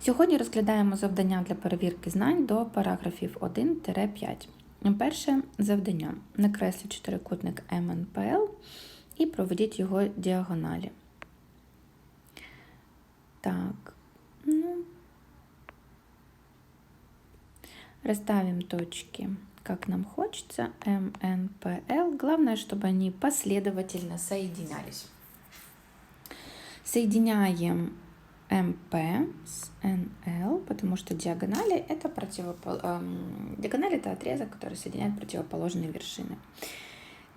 Сьогодні розглядаємо завдання для перевірки знань до параграфів 1-5. Перше завдання. Накресліть чотирикутник МНПЛ і проведіть його діагоналі. Так, ну, расставим точки, как нам хочется, МНПЛ. Главное, чтобы они последовательно соединялись. Соединяем МП с НЛ, потому что диагонали это противопол... эм, диагональ это отрезок, который соединяет противоположные вершины.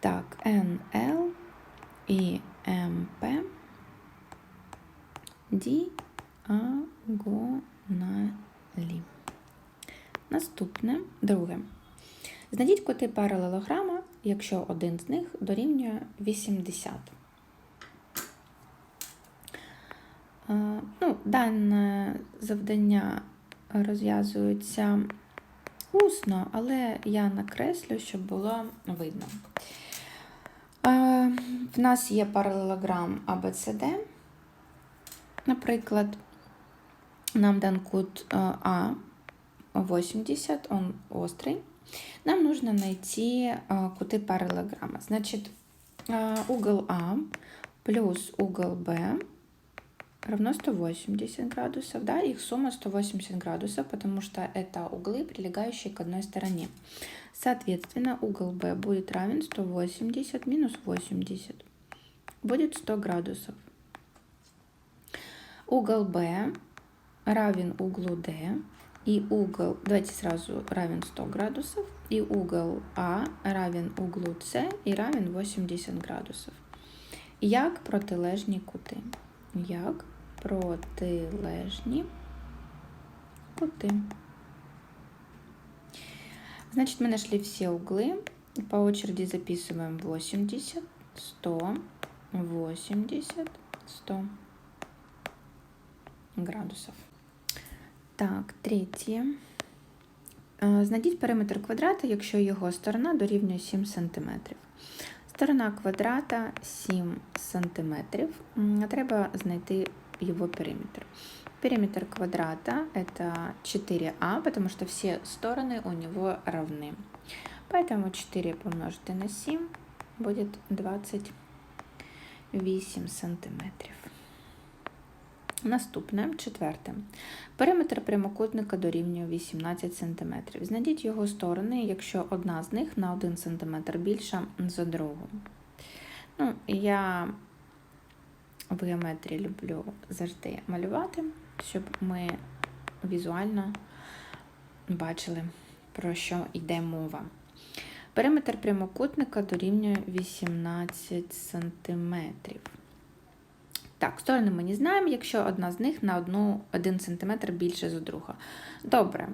Так, НЛ и МП діагоналі. Наступне, друге. Знайдіть кути паралелограма, якщо один з них дорівнює 80. Ну, Дане завдання розв'язується усно, але я накреслю, щоб було видно. Е, В нас є паралелограм ABCD. Наприклад, нам дан кут е, А 80, он острый. Нам нужно найти э, куты параллелограмма. Значит, э, угол А плюс угол Б равно 180 градусов, да, их сумма 180 градусов, потому что это углы, прилегающие к одной стороне. Соответственно, угол Б будет равен 180 минус 80. Будет 100 градусов. Угол Б равен углу D, и угол, давайте сразу равен 100 градусов, и угол А равен углу С і равен 80 градусів. Як протилежні кути? Як протилежні кути. Значит, мы нашли все углы. По очереди записываем 80, 100, 80, 100 градусов. Так, третє. Е, Знайдіть периметр квадрата, якщо його сторона дорівнює 7 см. Сторона квадрата 7 см. Треба знайти его периметр. Периметр квадрата это 4а, потому что все стороны у него равны. Поэтому 4 помножить на 7 будет 28 сантиметрів. Наступне, четверте. Периметр прямокутника дорівнює 18 см. Знайдіть його сторони, якщо одна з них на 1 см більша за другу. Ну, Я в геометрії люблю завжди малювати, щоб ми візуально бачили, про що йде мова. Периметр прямокутника дорівнює 18 см. Так, сторони ми не знаємо, якщо одна з них на 1, 1 см більше за другу. Добре.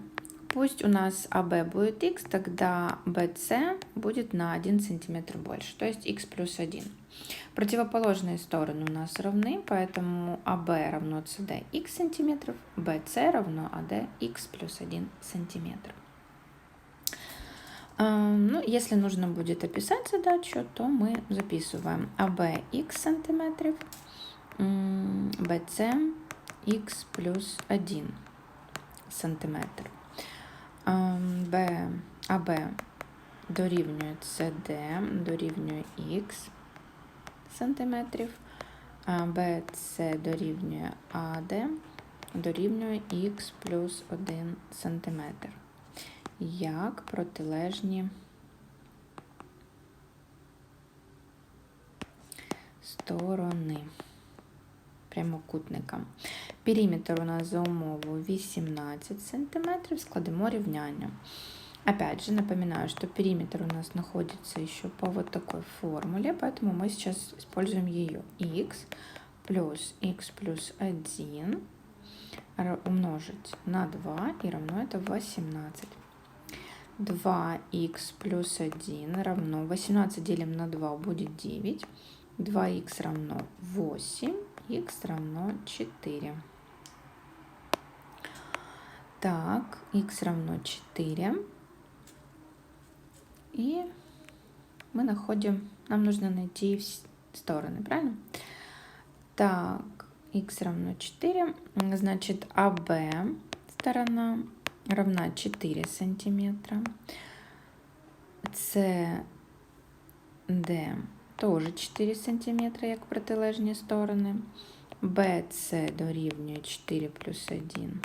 Пусть у нас АБ будет х, тогда BC будет на 1 см больше, то есть х плюс 1. Противоположные стороны у нас равны, поэтому АБ равно CD х сантиметров, BC равно AD х плюс 1 сантиметр. Ну, если нужно будет описать задачу, то мы записываем АБ х сантиметров, BC х плюс 1 сантиметр. Б, АБ дорівнює CD, дорівнює х сантиметрів, БЦ дорівнює АД, дорівнює х плюс 1 сантиметр. Як протилежні сторони прямокутника. Периметр у нас за умову 18 см, складемо рівняння. Опять же, напоминаю, что периметр у нас находится еще по вот такой формуле, поэтому мы сейчас используем ее. x плюс x плюс 1 умножить на 2 и равно это 18. 2х плюс 1 равно 18 делим на 2 будет 9. 2х равно 8 х равно 4. Так, х равно 4. И мы находим, нам нужно найти стороны, правильно? Так, х равно 4, значит АБ сторона равна 4 сантиметра. СД теж 4 сантиметра, як протилежні сторони. БЦ дорівнює 4 плюс 1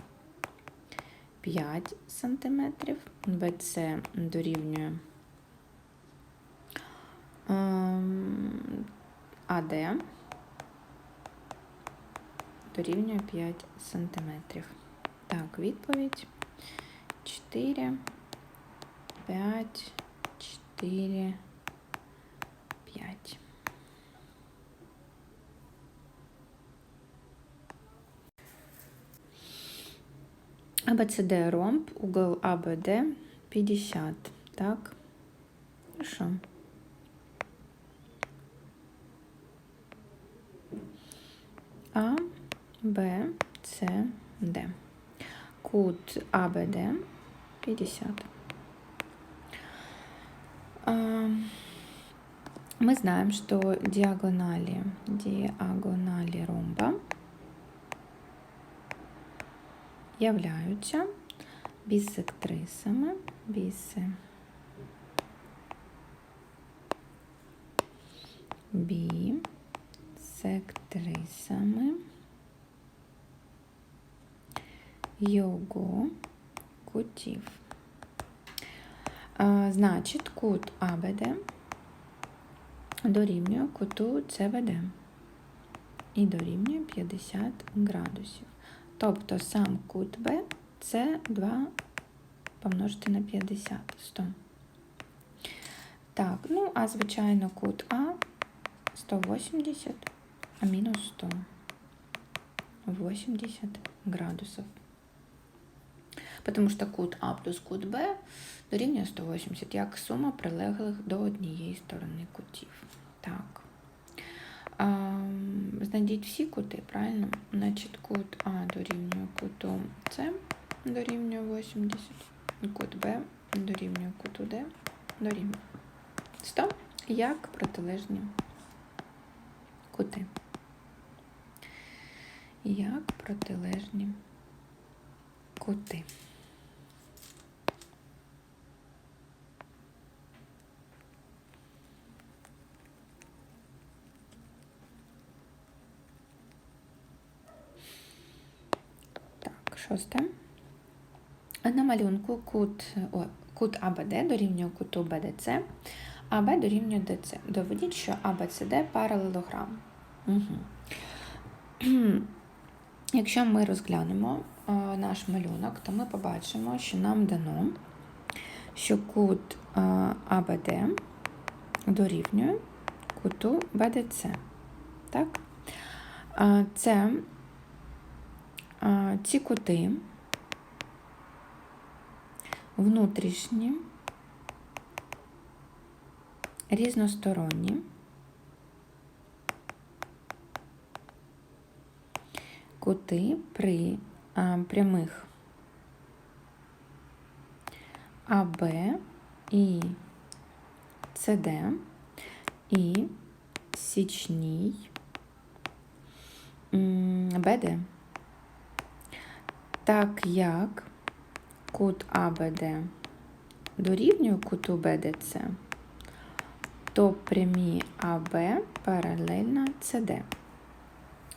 5 сантиметрів. БЦ дорівнює ем, АД дорівнює 5 сантиметрів. Так, відповідь 4, 5, 4, АБЦД ромб, угол АБД 50. Так, хорошо. А, Б, С, Д. Кут АБД 50. А, Мы знаем, что диагонали, диагонали ромба являються бісектрисами, біси, бісектрисами його кутів. Значить, кут АБД дорівнює куту ЦБД і дорівнює 50 градусів. Тобто сам кут Б це 2 помножити на 50, 100. Так, ну, а звичайно, кут А 180, а мінус 100. 80 градусів. Потому що кут А плюс кут Б дорівнює 180, як сума прилеглих до однієї сторони кутів. Так. Знайдіть всі кути, правильно? Значить, кут А дорівнює куту С дорівнює 80, кут Б дорівнює куту Д дорівнює 100, як протилежні кути. Як протилежні кути. Так, шосте. На малюнку кут, о, кут АБД дорівнює куту БДЦ, АБ дорівнює ДЦ. Доведіть, що АБЦД паралелограм. Угу. Якщо ми розглянемо е, наш малюнок, то ми побачимо, що нам дано, що кут е, АБД дорівнює куту БДЦ. Так? Е, Це ці кути внутрішні, різносторонні. кути при прямих АБ і СД і січній БД. Так як кут АБД дорівнює куту БДЦ, то прямі АБ паралельно СД.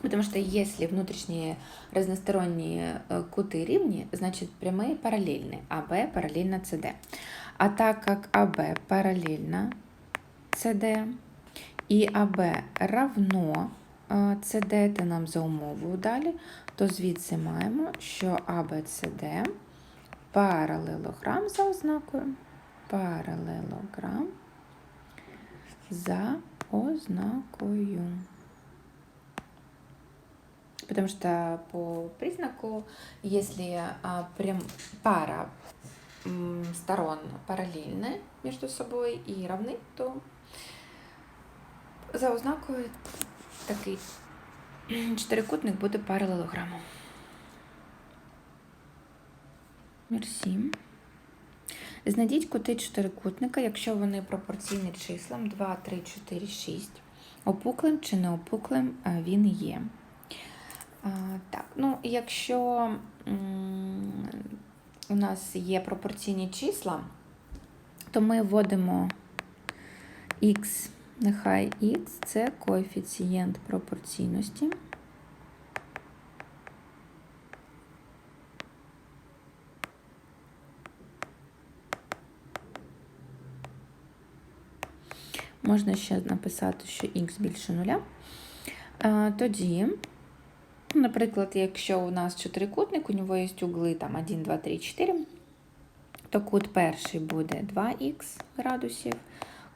Потому что если внутренние разносторонние э, куты равны, значит прямые параллельны, АБ параллельно СД. А так как АБ параллельно СД і АБ равно СД, то нам за умовою далі, то звідси маємо, що АБЦД паралелограм за ознакою. Паралелограм за ознакою. Потому что по признаку, если а, прям пара м, сторон параллельны между собой и равны, то за ознакою такий чотирикутник буде паралелограмом. Мерсі. Знайдіть кути чотирикутника, якщо вони пропорційні числам 2, 3, 4, 6. Опуклим чи не опуклим він є. А, так, ну, якщо м, у нас є пропорційні числа, то ми вводимо x, нехай x це коефіцієнт пропорційності. Можна ще написати, що x більше нуля. Е, Тоді, наприклад, якщо у нас чотирикутник, у нього є угли там 1, 2, 3, 4, то кут перший буде 2х градусів,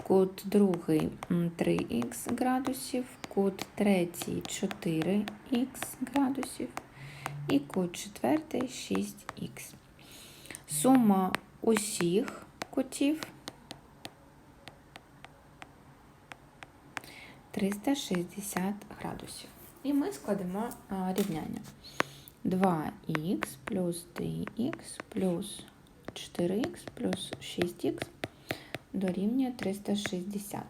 кут другий 3х градусів, кут третій 4х градусів і кут четвертий 6х. Сума усіх кутів 360 градусів. І ми складемо рівняння. 2х плюс 3х плюс 4х плюс 6х дорівнює 360.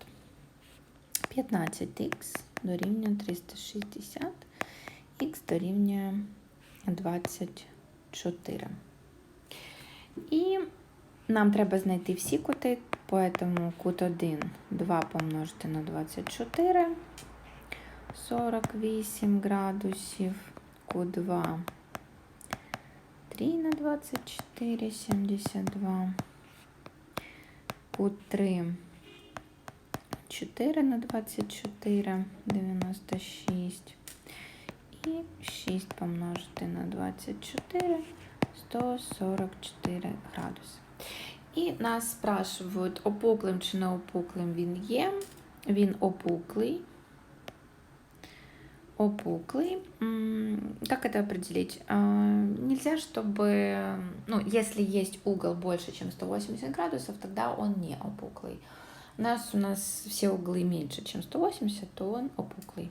15х дорівнює 360, х дорівнює 24. І нам треба знайти всі кути, поэтому кут 1 2 помножити на 24, 48 градусів, кут 2 3 на 24, 72, кут 3 4 на 24, 96 і 6 помножити на 24, 144 градуси. І нас спрашивають, опуклим чи не опуклим він є. Він опуклий. Опуклый. Как это определить? А, Нельзя, чтобы, ну, если есть угол больше, чем 180 градусов, тогда он не опуклый. У нас у нас все углы меньше, чем 180, то он опуклый.